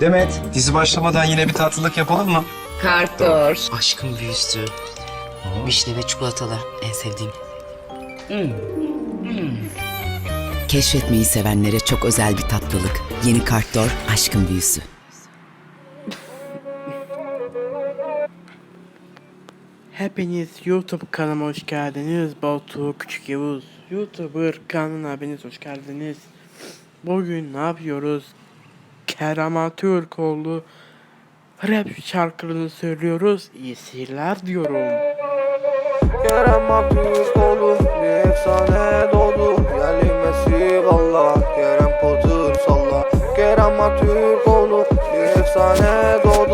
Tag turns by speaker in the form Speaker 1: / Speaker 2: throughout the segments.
Speaker 1: Demet, dizi başlamadan yine bir tatlılık yapalım mı?
Speaker 2: Kartor.
Speaker 3: Aşkım büyüsü. Vişne ve çikolatalı. En sevdiğim.
Speaker 4: Keşfetmeyi sevenlere çok özel bir tatlılık. Yeni Kartdor aşkın büyüsü.
Speaker 5: Hepiniz YouTube kanalıma hoş geldiniz. Batu Küçük Yavuz. YouTuber kanalına hepiniz hoş geldiniz. Bugün ne yapıyoruz? Kerem Aktürkoğlu rap şarkılarını söylüyoruz. İyi seyirler diyorum.
Speaker 6: Kerem Aktürkoğlu bir efsane doğdu Gelinmesi valla Kerem Potter salla Kerem Aktürkoğlu bir efsane doğdu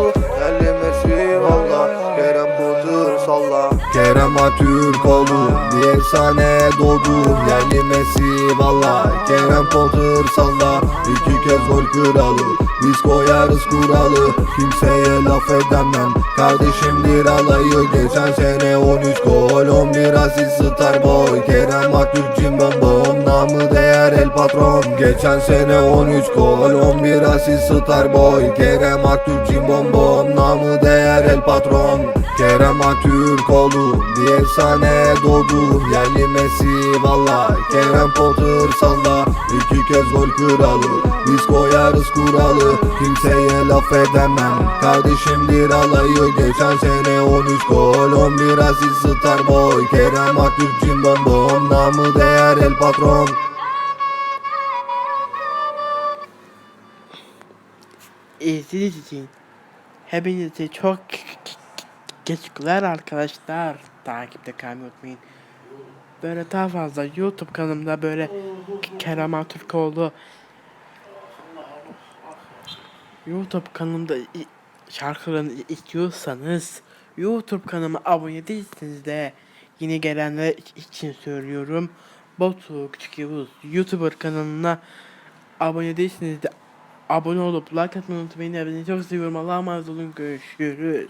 Speaker 6: Kerem Aktürkoğlu bir efsane doğdu Gelinmesi valla Kerem Potter salla. İki kez gol kralı biz koyarız kuralı. Kimseye laf edemem Kardeşimdir alayı. Geçen sene 13 gol 11 asist Starboy Kerem Aktürk cimbom bom Namı değer el patron. Geçen sene 13 gol 11 asist Starboy Kerem Aktürk cimbom bom Namı değer el patron. Kerem Aktürkoğlu bir efsane doğdu. Yerli Messi valla Kerem Potter salla. İki kez gol kralı Biz koyarız kuralı. Kimseye laf edemem Kardeşimdir alayı. Geçen sene 13 gol 11 asist Starboy Kerem Aktürk cimbom bom Namı değer el patron.
Speaker 5: İzlediğiniz için hepinize çok teşekkürler arkadaşlar. Takipte kalmayı unutmayın. Böyle daha fazla YouTube kanalımda böyle Kerem Aktürkoğlu YouTube kanalımda şarkılarını istiyorsanız YouTube kanalıma abone değilseniz de yeni gelenler için söylüyorum. Batu Küçük Yavuz YouTuber kanalına abone değilseniz de abone olup like atmayı unutmayın. Hepinizi çok seviyorum. Allah'a emanet olun. Görüşürüz.